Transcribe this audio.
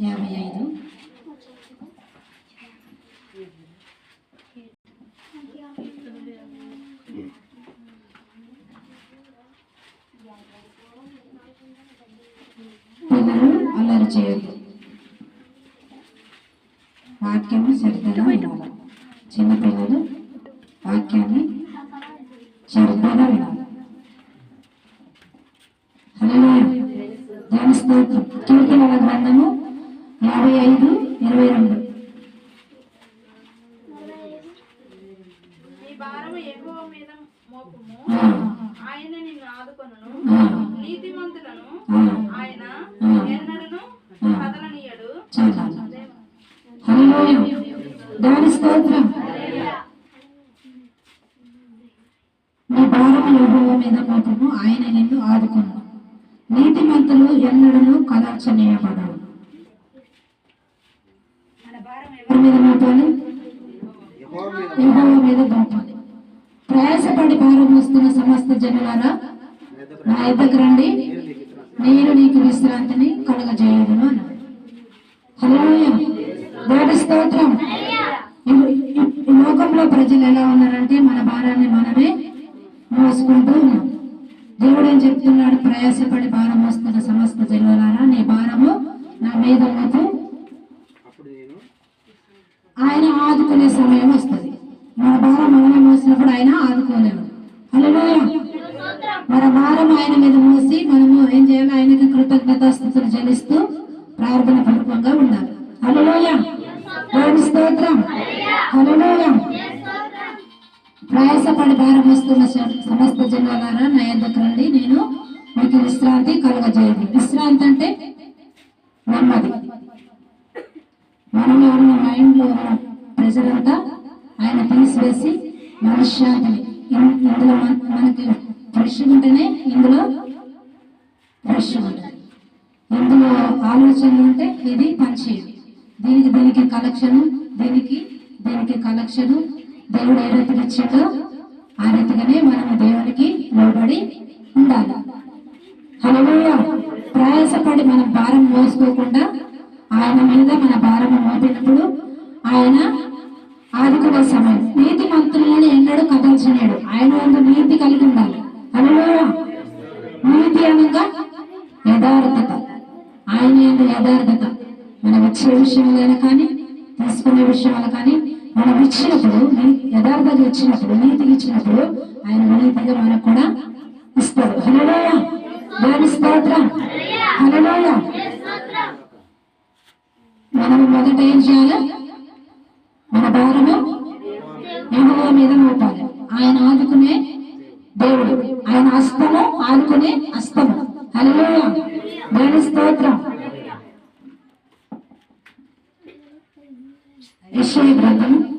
యాభై ఐదు. పిల్లలు అల్లరి చేయొద్దు. వాక్యము సరిగ్గా వినాలి చిన్నపిల్లలు వాక్యాన్ని సరిగ్గా వినాలి. హలో దాని స్తోత్రం. కీర్తనల గ్రంథము యాభై ఐదు ఇరవై రెండు. ఆయన నిన్ను ఆదుకొనును. నీతిమంతులను ఆయన. ఎన్నడను కదలనీయడు. దాని స్తోత్రం. నీ భారము యెహోవా మీద మోపము. ఆయన నిన్ను ఆదుకును నీతిమంతులు ఎన్నడను భారం ఎవరి మీద మోపాలి యెహోవా మీద మోపాలి ప్రయాసపడి భారం మోస్తున్న సమస్త జనులారా నా ఎద్దకు రండి. నేను నీకు విశ్రాంతిని కలగజేయదును అన్నాడు. స్తోత్రం. ఈ- లోకంలో ప్రజలు ఎలా ఉన్నారంటే మన భారాన్ని మనమే మోసుకుంటూ ఉన్నాం దేవుడు ఏం చెప్తున్నాడు? ప్రయాసపడి భారం మోస్తున్న సమస్త జనులారా నీ భారము నా మీద మోపు ఆయన ఆదుకునే సమయం వస్తుంది. మన భారం మనమే మోసినప్పుడు ఆయన ఆదుకోలేము హల్లెలూయా. మన భారం ఆయన మీద మోసి మనము ఏం చేయాలి? ఆయనకి కృతజ్ఞతాస్థుతులు చెల్లిస్తూ ప్రార్థన పూర్వకంగా ఉండాలి. హల్లెలూయా. దేవుని స్తోత్రం. హల్లెలూయా. ప్రయాసపడి భారం వస్తున్న సమస్త జనాలారా నా యొద్దకు రండి. నేను మీకు విశ్రాంతి కలుగజేయదు విశ్రాంతి అంటే నెమ్మది. మనం ఉన్న మైండ్లో ప్రజలంతా ఆయన తీసివేసి మనశ్శాంతిని ఇందులో మనకి ఫ్రెష్ ఉంటేనే ఇందులో ఫ్రెష్ ఉంటుంది. ఇందులో ఆలోచనలు ఉంటే ఇది పనిచేయదు. దీనికి దీనికి కలెక్షను దీనికి దీనికి కలెక్షను దేవుడు ఏ రీతిగా ఇచ్చిండో ఆ రీతిగానే మనం దేవునికి లోబడి ఉండాలి. హలో ప్రయాసపడి మన భారం మోసుకోకుండా ఆయన మీద మన భారం మోపినప్పుడు ఆయన ఆదుకునే సమయం. నీతి మంత్రులను ఎన్నడూ కదల్చలేడు ఆయన వంద నీతి కలిగి ఉండాలి. హల్లెలూయా. నీతి అనగా యథార్థత. ఆయన యథార్థత. మనం ఇచ్చే విషయంలో కానీ తీసుకునే విషయంలో కానీ మనం ఇచ్చినప్పుడు యథార్థత ఇచ్చినప్పుడు నీతి ఇచ్చినప్పుడు ఆయన నీతిగా మనకు కూడా ఇస్తాడు. హలోయ దాని స్తోత్రం. హలోయ మనం మొదట ఏం చేయాలి? మన భారము మీద మోపాలి ఆయన ఆదుకునే దేవుడు. ఆయన హస్తము ఆదుకునే హస్తము హలో దాని స్తోత్రం. విషయ గ్రంథము